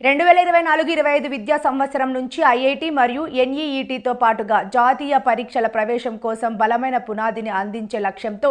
రెండు వేల ఇరవై నాలుగు ఇరవై ఐదు విద్యా సంవత్సరం నుంచి ఐఐటి మరియు ఎన్ఈఈటితో పాటుగా జాతీయ పరీక్షల ప్రవేశం కోసం బలమైన పునాదిని అందించే లక్ష్యంతో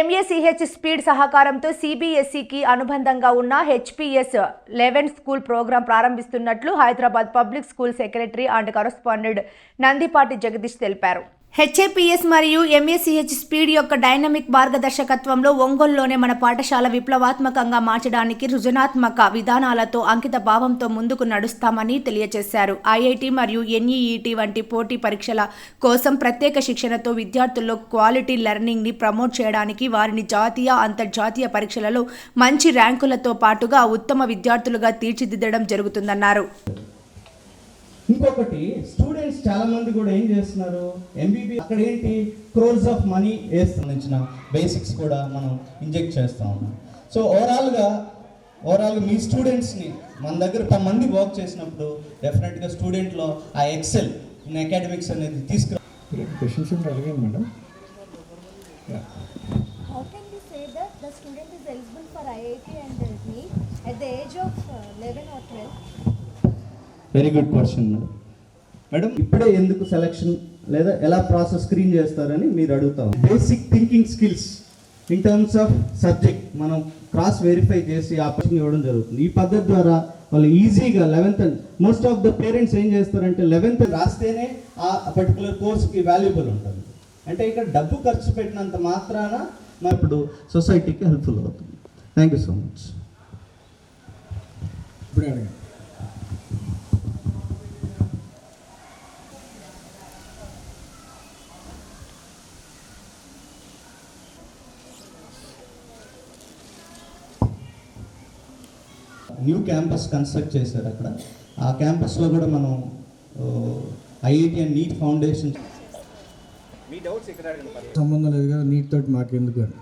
ఎంఏసీహెచ్ స్పీడ్ సహకారంతో సిబిఎస్ఈకి అనుబంధంగా ఉన్న HPS eleven school program ప్రారంభిస్తున్నట్లు Hyderabad public school secretary and correspondent Nandipati Jagadish తెలిపారు. హెచ్ఏపిఎస్ మరియు ఎంఏసిహెచ్ స్పీడ్ యొక్క డైనమిక్ మార్గదర్శకత్వంలో ఒంగోలులోనే మన పాఠశాల విప్లవాత్మకంగా మార్చడానికి సృజనాత్మక విధానాలతో అంకిత భావంతో ముందుకు నడుస్తామని తెలియజేశారు. ఐఐటి మరియు ఎన్ఈఈటి వంటి పోటీ పరీక్షల కోసం ప్రత్యేక శిక్షణతో విద్యార్థుల్లో క్వాలిటీ లెర్నింగ్ని ప్రమోట్ చేయడానికి వారిని జాతీయ అంతర్జాతీయ పరీక్షలలో మంచి ర్యాంకులతో పాటుగా ఉత్తమ విద్యార్థులుగా తీర్చిదిద్దడం జరుగుతుందన్నారు. ఇంకొకటి స్టూడెంట్స్ చాలా మంది కూడా ఏం చేస్తున్నారు? ఎంబీబీ అక్కడ ఏంటి? క్రోర్స్ ఆఫ్ మనీ సంబంధించిన బేసిక్స్ కూడా మనం ఇంజెక్ట్ చేస్తూ ఉన్నాం. సో ఓవరాల్గా ఓవరాల్గా మీ స్టూడెంట్స్ని మన దగ్గర పది మంది వర్క్ చేసినప్పుడు డెఫినెట్గా స్టూడెంట్లో ఆ ఎక్సెల్ ఇన్ అకాడమిక్స్ అనేది తీసుకురా క్వశ్చన్స్ ఉంటే అడిగాను madam. How can we say that the student is eligible for IIT and uh, NEET at the age of uh, 11 or 12? Very good question madam madam ఇప్పుడే ఎందుకు selection లేదా ఎలా process screen చేస్తారని మీరు అడుగుతాం basic thinking skills in terms of subject మనం cross verify చేసి opportunity ఇవ్వడం జరుగుతుంది. ఈ పద్ధతి ద్వారా వాళ్ళు ఈజీగా eleventh most of the parents ఏం చేస్తారంటే లెవెన్త్ రాస్తేనే ఆ పర్టికులర్ కోర్స్కి వాల్యుబుల్ ఉంటుంది. అంటే ఇక్కడ డబ్బు ఖర్చు పెట్టినంత మాత్రాన మా ఇప్పుడు సొసైటీకి హెల్ప్ఫుల్ అవుతుంది. థ్యాంక్ యూ సో మచ్ ఇప్పుడే అడిగాను న్యూ క్యాంపస్ కన్స్ట్రక్ట్ చేశారు అక్కడ. ఆ క్యాంపస్లో కూడా మనం ఐఐటి అండ్ నీట్ ఫౌండేషన్ సంబంధం లేదు కదా నీట్ తోటి మాకెందుకు అని.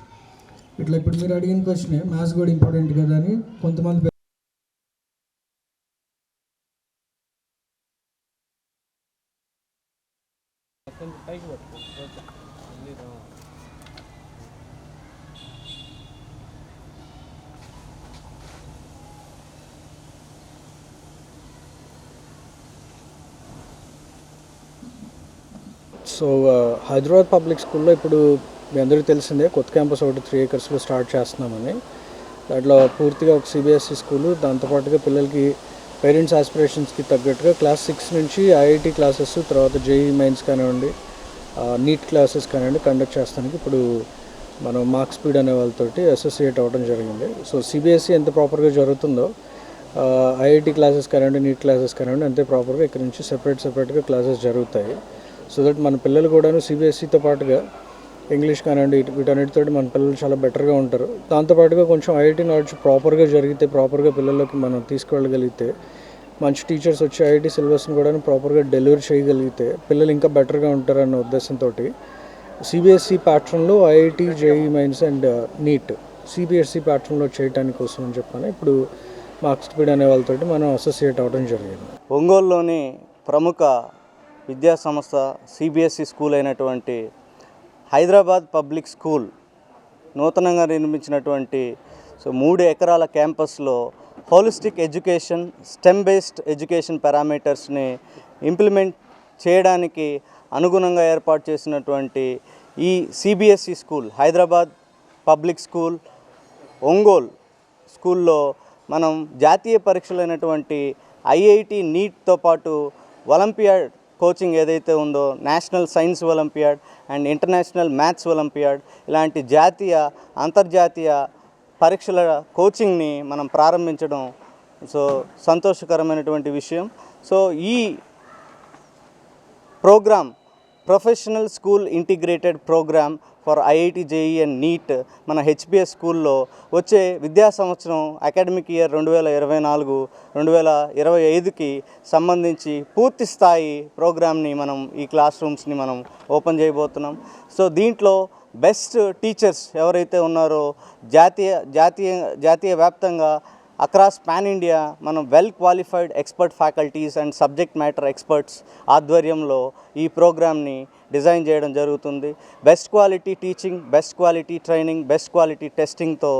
ఇట్లా ఇప్పుడు మీరు అడిగిన క్వశ్చనే మ్యాథ్స్ కూడా ఇంపార్టెంట్ కదా అని కొంతమంది పే- సో హైదరాబాద్ పబ్లిక్ స్కూల్లో ఇప్పుడు మీ అందరికీ తెలిసిందే కొత్త క్యాంపస్ ఒకటి త్రీ ఏకర్స్లో స్టార్ట్ చేస్తున్నామని. దాంట్లో పూర్తిగా ఒక సిబిఎస్ఈ స్కూలు దాంతోపాటుగా పిల్లలకి పేరెంట్స్ ఆస్పిరేషన్స్కి తగ్గట్టుగా క్లాస్ సిక్స్ నుంచి ఐఐటి క్లాసెస్ తర్వాత జేఈ మైన్స్ కానివ్వండి నీట్ క్లాసెస్ కానివ్వండి కండక్ట్ చేస్తానికి ఇప్పుడు మనం మార్క్ స్పీడ్ అనే వాళ్ళతోటి అసోసియేట్ అవ్వడం జరిగింది. సో సిబిఎస్ఈ ఎంత ప్రాపర్గా జరుగుతుందో ఐఐటి క్లాసెస్ కానివ్వండి నీట్ క్లాసెస్ కానివ్వండి అంతే ప్రాపర్గా ఇక్కడ నుంచి సెపరేట్ సెపరేట్గా క్లాసెస్ జరుగుతాయి. సో దట్ మన పిల్లలు కూడాను సిబిఎస్ఈతో పాటుగా ఇంగ్లీష్ కానివ్వండి వీటన్నిటితో మన పిల్లలు చాలా బెటర్గా ఉంటారు. దాంతోపాటుగా కొంచెం ఐఐటి నాలెడ్జ్ ప్రాపర్గా జరిగితే ప్రాపర్గా పిల్లలకి మనం తీసుకెళ్ళగలిగితే మంచి టీచర్స్ వచ్చి ఐఐటి సిలబస్ని కూడా ప్రాపర్గా డెలివరీ చేయగలిగితే పిల్లలు ఇంకా బెటర్గా ఉంటారన్న ఉద్దేశంతో సిబిఎస్ఈ ప్యాటర్న్లో IIT JEE mains and NEET CBSE ప్యాటర్న్లో చేయడానికి కోసం అని చెప్పాను. ఇప్పుడు మార్క్స్ స్పీడ్ అనే వాళ్ళతో మనం అసోసియేట్ అవ్వడం జరిగింది. ఒంగోలులోని ప్రముఖ విద్యాసంస్థ సిబిఎస్ఈ స్కూల్ అయినటువంటి హైదరాబాద్ పబ్లిక్ స్కూల్ నూతనంగా నిర్మించినటువంటి సో మూడు ఎకరాల క్యాంపస్లో holistic education STEM based education పారామీటర్స్ని implement చేయడానికి అనుగుణంగా ఏర్పాటు చేసినటువంటి ఈ CBSE school Hyderabad public school Ongole స్కూల్లో మనం జాతీయ పరీక్షలైనటువంటి ఐఐటి నీట్తో పాటు ఒలింపియాడ్ కోచింగ్ ఏదైతే ఉందో national science olympiad and international maths olympiad ఇలాంటి జాతీయ అంతర్జాతీయ పరీక్షల కోచింగ్ని మనం ప్రారంభించడం సో సంతోషకరమైనటువంటి విషయం. సో ఈ program professional school integrated program for IIT JEE and NEET మన హెచ్పిఎస్ స్కూల్లో వచ్చే విద్యా సంవత్సరం అకాడమిక్ ఇయర్ రెండు వేల ఇరవై నాలుగు రెండు వేల ఇరవై ఐదుకి సంబంధించి పూర్తి స్థాయి ప్రోగ్రామ్ని మనం ఈ క్లాస్ రూమ్స్ని మనం ఓపెన్ చేయబోతున్నాం. సో దీంట్లో బెస్ట్ టీచర్స్ ఎవరైతే ఉన్నారో జాతీయ జాతీయ జాతీయ వ్యాప్తంగా అక్రాస్ పాన్ ఇండియా మనం well qualified expert faculties and subject matter experts ఆధ్వర్యంలో ఈ ప్రోగ్రామ్ని డిజైన్ చేయడం జరుగుతుంది. Best quality teaching best quality training best quality టెస్టింగ్తో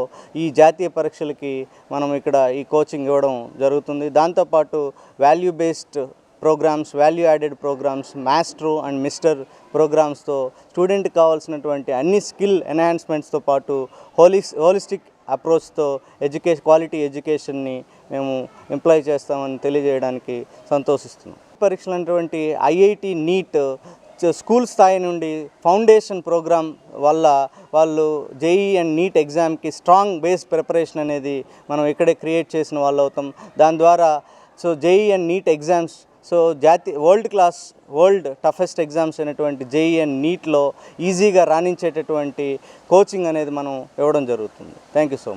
ఈ జాతీయ పరీక్షలకి మనం ఇక్కడ ఈ కోచింగ్ ఇవ్వడం జరుగుతుంది. దాంతోపాటు value based programs value added programs maestro and mister ప్రోగ్రామ్స్తో స్టూడెంట్కి కావాల్సినటువంటి అన్ని స్కిల్ ఎన్హాన్స్మెంట్స్తో పాటు హోలిస్ హోలిస్టిక్ అప్రోచ్తో ఎడ్యుకేషన్ క్వాలిటీ ఎడ్యుకేషన్ని మేము ఎంప్లాయ్ చేస్తామని తెలియజేయడానికి సంతోషిస్తున్నాం. పరీక్షలు అనేటువంటి ఐఐటి నీట్ స్కూల్ స్థాయి నుండి ఫౌండేషన్ ప్రోగ్రామ్ వల్ల వాళ్ళు జేఈ అండ్ నీట్ ఎగ్జామ్కి స్ట్రాంగ్ బేస్ ప్రిపరేషన్ అనేది మనం ఇక్కడే క్రియేట్ చేసిన వాళ్ళు అవుతాం దాని ద్వారా so JEE and NEET exams so జాతి world class world toughest exams అయినటువంటి జేఈ అండ్ నీట్లో ఈజీగా రాణించేటటువంటి కోచింగ్ అనేది మనం ఇవ్వడం జరుగుతుంది. Thank you so much